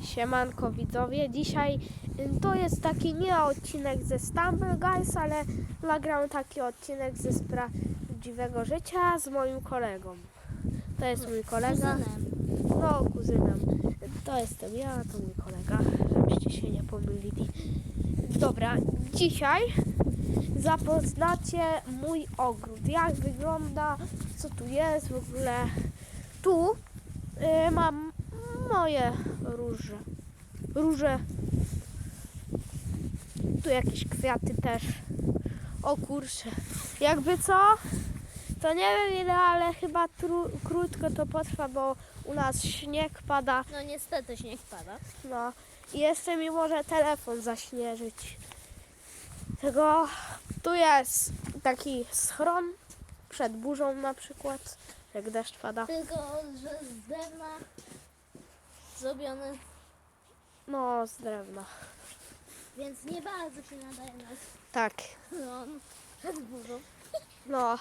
Siemanko widzowie, dzisiaj y, to jest taki nie odcinek ze Stumble Guys, ale nagram taki odcinek ze prawdziwego życia z moim kolegą. To jest mój kolega. Kuzynem. No, kuzynem. To jestem ja, to mój kolega, żebyście się nie pomylili. Dobra, dzisiaj zapoznacie mój ogród. Jak wygląda, co tu jest w ogóle. Tu y, mam moje róże. Róże. Tu jakieś kwiaty też. O kurczę. Jakby co? To nie wiem ile, ale chyba tru- krótko to potrwa, bo u nas śnieg pada. No niestety śnieg pada. No i jeszcze mi może telefon zaśnieżyć. Tego tu jest taki schron przed burzą na przykład, jak deszcz pada. Tylko, że z drewna zrobiony, No, z drewna. więc nie bardzo się nadaje na Tak. schron przed burzą. No,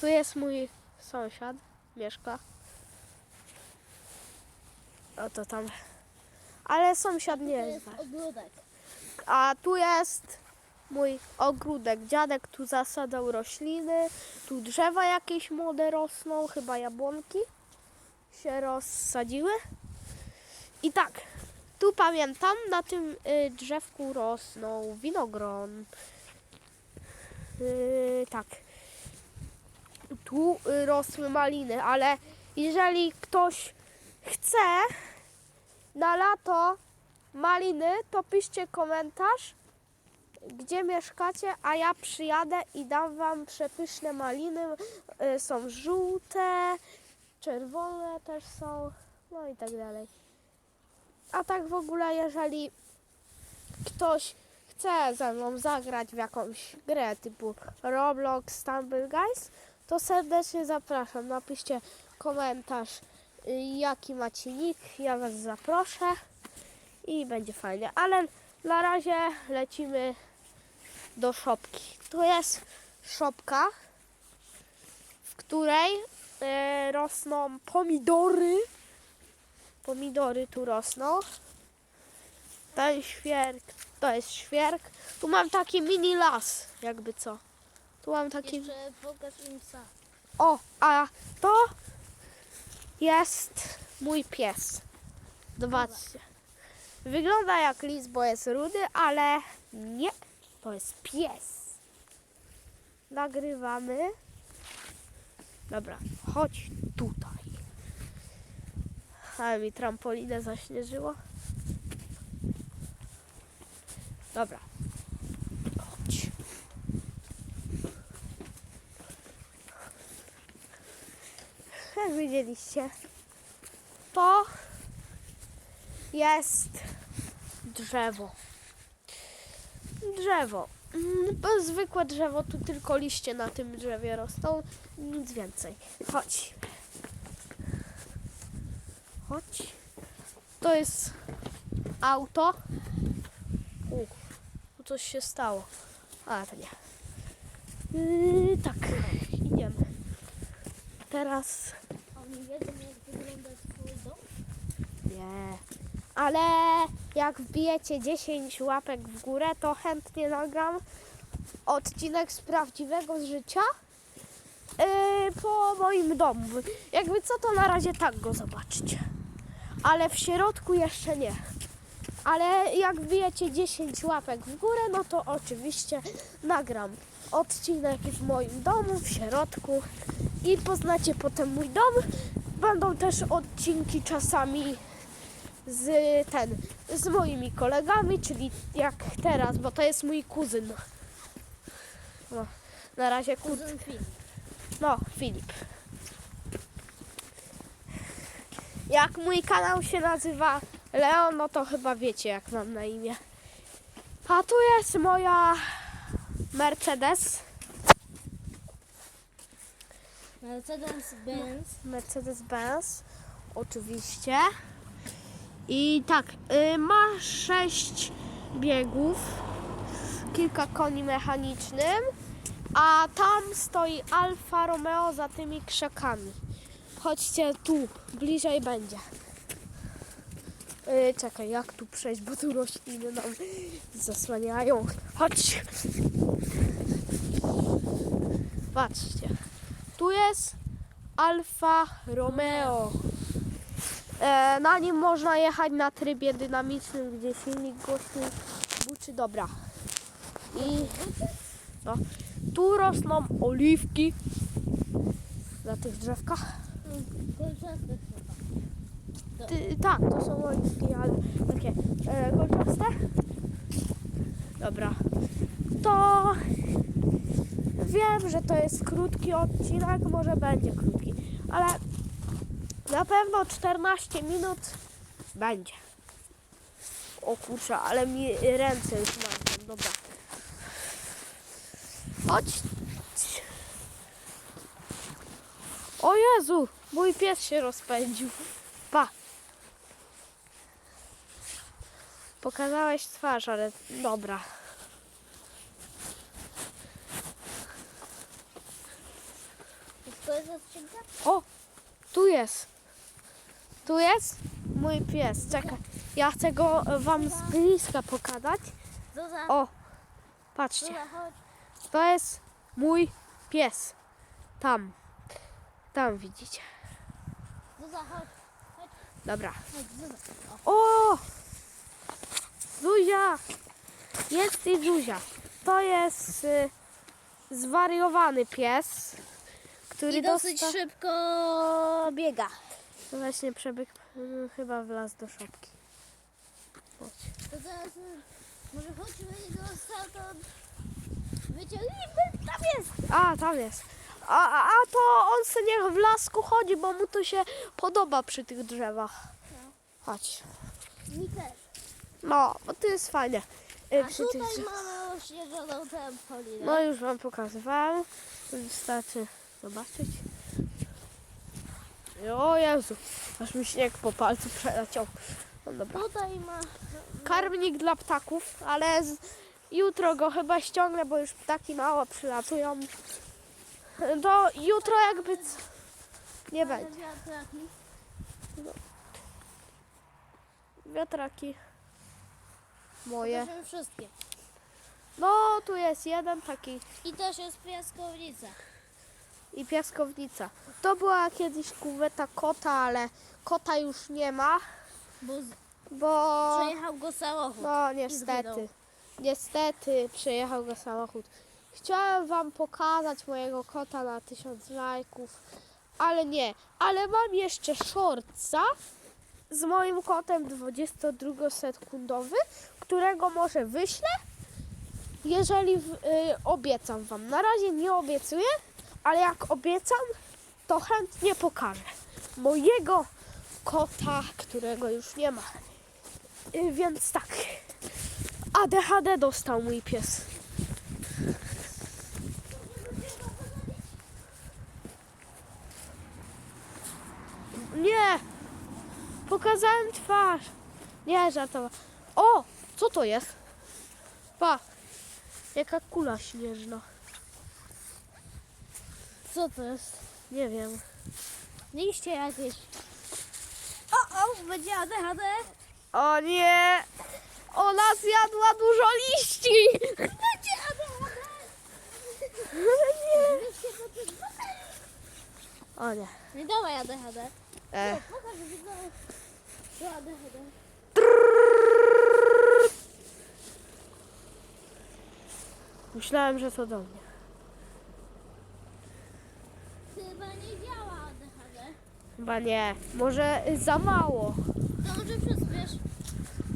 tu jest mój sąsiad, mieszka. Oto tam. Ale sąsiad nie To jest. jest ogródek. A tu jest mój ogródek. Dziadek tu zasadzał rośliny, tu drzewa jakieś młode rosną, chyba jabłonki się rozsadziły. I tak, tu pamiętam, na tym y, drzewku rosną winogron. Y, tak. Tu y, rosły maliny, ale jeżeli ktoś chce na lato maliny, to piszcie komentarz, gdzie mieszkacie, a ja przyjadę i dam wam przepyszne maliny. Y, Są żółte, czerwone też są, no i tak dalej. A tak w ogóle, jeżeli ktoś chce ze mną zagrać w jakąś grę typu Roblox, Stumble Guys, to serdecznie zapraszam. Napiszcie komentarz, y, jaki macie nick, ja was zaproszę i będzie fajnie. Ale na razie lecimy do szopki. Tu jest szopka, w której e, rosną pomidory. Pomidory tu rosną. Ten świerk, to jest świerk. Tu mam taki mini las, jakby co. Tu mam taki... Jeszcze pokaż im sad. O, a to jest mój pies. Zobaczcie. Wygląda jak lis, bo jest rudy, ale nie. To jest pies. Nagrywamy. Dobra, chodź tutaj. Ale mi trampolinę zaśnieżyło. Dobra. Chodź. Jak widzieliście, to jest drzewo. Drzewo. Mm, To zwykłe drzewo, tu tylko liście na tym drzewie rosną, nic więcej. Chodź. Chodź. To jest auto. U, tu coś się stało. A, to nie. Yy, tak, idziemy. Teraz Oni wiedzą jak wygląda twój dom? Nie. Ale jak wbijecie 10 łapek w górę, to chętnie nagram odcinek z prawdziwego życia yy, po moim domu. Jakby co, to na razie tak go zobaczycie. Ale w środku jeszcze nie. Ale jak wbijecie 10 łapek w górę, no to oczywiście nagram odcinek w moim domu, w środku i poznacie potem mój dom. Będą też odcinki czasami z ten, z moimi kolegami, czyli jak teraz, bo to jest mój kuzyn. No, na razie kuzyn. No, Filip. Jak mój kanał się nazywa Leon, no to chyba wiecie jak mam na imię. A tu jest moja Mercedes. Mercedes-Benz. Mercedes-Benz, oczywiście. I tak, y, ma sześć biegów, kilka koni mechanicznym, a tam stoi Alfa Romeo za tymi krzakami. Chodźcie tu, bliżej będzie. Yy, czekaj, jak tu przejść, bo tu rośliny nam zasłaniają. Chodź. Patrzcie. Tu jest Alfa Romeo. E, na nim można jechać na trybie dynamicznym, gdzie silnik głośny buczy dobra. I no, tu rosną oliwki na tych drzewkach. Kolczaste chyba. Tak, to są oliwki, ale takie e, kolczaste. Dobra. To wiem, że to jest krótki odcinek, może będzie krótki, ale na pewno 14 minut będzie. O kurczę, ale mi ręce już marzą. Dobra. Chodź. O Jezu, mój pies się rozpędził. Pa. Pokazałeś twarz, ale dobra. To jest? O, tu jest. Tu jest mój pies. Czekaj, ja chcę go wam z bliska pokazać. O, patrzcie, to jest mój pies. Tam, tam widzicie. Zuza, chodź. Dobra. Chodź, Zuza. O! Zuzia! Jest i Zuzia. To jest y, zwariowany pies, który I dosyć dosta- szybko biega. No Właśnie przebiegł mm, chyba w las do szopki. Chodź. To teraz y, może chodźmy do stamtąd. Wyciągnijmy, tam jest. A, tam jest. A, a, a to on se niech w lasku chodzi, bo mu to się podoba przy tych drzewach. Chodź. Mi też. No, bo to jest fajnie. Y, A przy tych tutaj drzewach. mamy ośnieżoną trampolinę. No już wam pokazywałem. Wystarczy zobaczyć. O Jezu, aż mi śnieg po palcu przeleciał. No dobra. Tutaj ma... Karmnik dla ptaków, ale z, jutro go chyba ściągnę, bo już ptaki mało przylatują. To jutro jakby c- nie będzie. wiatraki. Wiatraki moje. Wszystkie. No, tu jest jeden taki I też jest piaskownica. i piaskownica. To była kiedyś kuweta kota, ale kota już nie ma, Bo z... bo... przejechał go samochód. No niestety. Niestety przejechał go samochód. Chciałem wam pokazać mojego kota na tysiąc lajków, ale nie. Ale mam jeszcze shortsa z moim kotem 22 sekundowy, którego może wyślę, jeżeli y, obiecam wam. Na razie nie obiecuję, ale jak obiecam, to chętnie pokażę mojego kota, którego już nie ma. Y, więc tak. ADHD dostał mój pies. Nie! Pokazałem twarz. Nie, żartowałem. O! Co to jest? Pa! Jaka kula śnieżna. Co to jest? Nie wiem. Liście jakieś. O, o, będzie ADHD. O nie! Ona zjadła dużo liści! Będzie ADHD. nie! Liście to też... O nie. Nie dawaj ADHD. E. No, pokaż, że. Myślałem, że to do mnie. Chyba nie działa ADHD. Chyba nie. Może za mało. To może przyspiesz.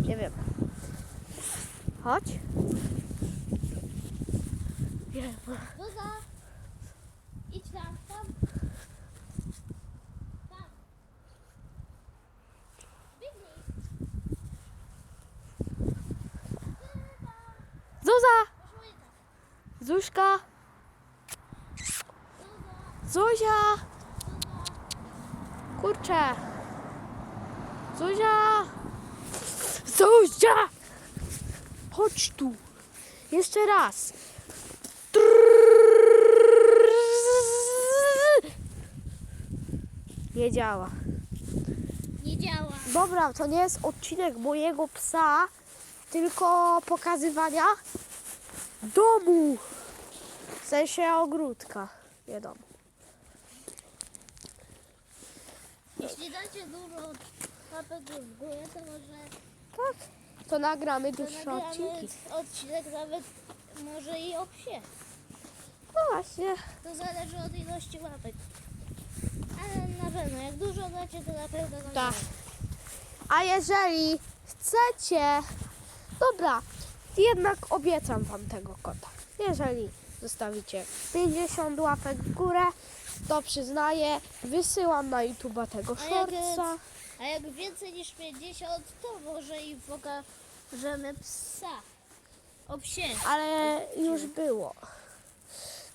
Nie wiem. Chodź. Nie ma. Zuza. Idź tam, tam. Tam. Biegnij. Zuza! Zuśka! Zuzia! Kurczę! Zuzia! Zuzia! Chodź tu! Jeszcze raz! Nie działa. Nie działa. Dobra, to nie jest odcinek mojego psa, tylko pokazywania domu. W sensie ogródka, nie domu. Jeśli dacie dużo łapek w górę, to może Tak, to nagramy to dłuższe nagramy odcinki. odcinek nawet może i o psie. No właśnie. To zależy od ilości łapek. Ale na pewno, jak dużo dacie, to na pewno nagramy. Tak. A jeżeli chcecie, dobra, jednak obiecam wam tego kota. Jeżeli zostawicie 50 łapek w górę, to przyznaję, wysyłam na YouTube'a tego A jak, shortsa. a jak więcej niż 50, to może i pokażemy psa. O psie. ale już było.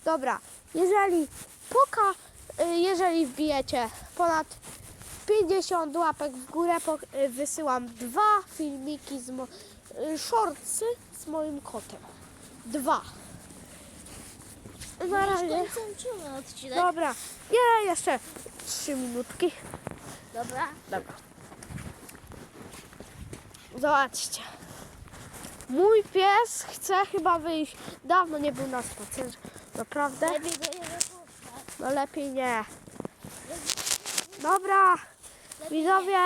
Dobra, jeżeli poka, y, jeżeli wbijecie ponad 50 łapek w górę, y, wysyłam dwa filmiki z mo, y, shortsy z moim kotem. Dwa. Na razie. kończymy odcinek. Dobra, nie, jeszcze trzy minutki. Dobra. Dobra. Zobaczcie. Mój pies chce chyba wyjść. Dawno nie był na spacerze. Naprawdę? Lepiej go nie wypuszczać. No lepiej nie. Dobra, widzowie,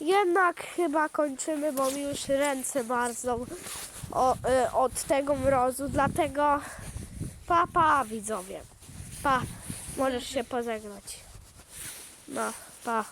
jednak chyba kończymy, bo mi już ręce marzną o, y, od tego mrozu. Dlatego pa, pa, widzowie. Pa, możesz się pożegnać. No, pa.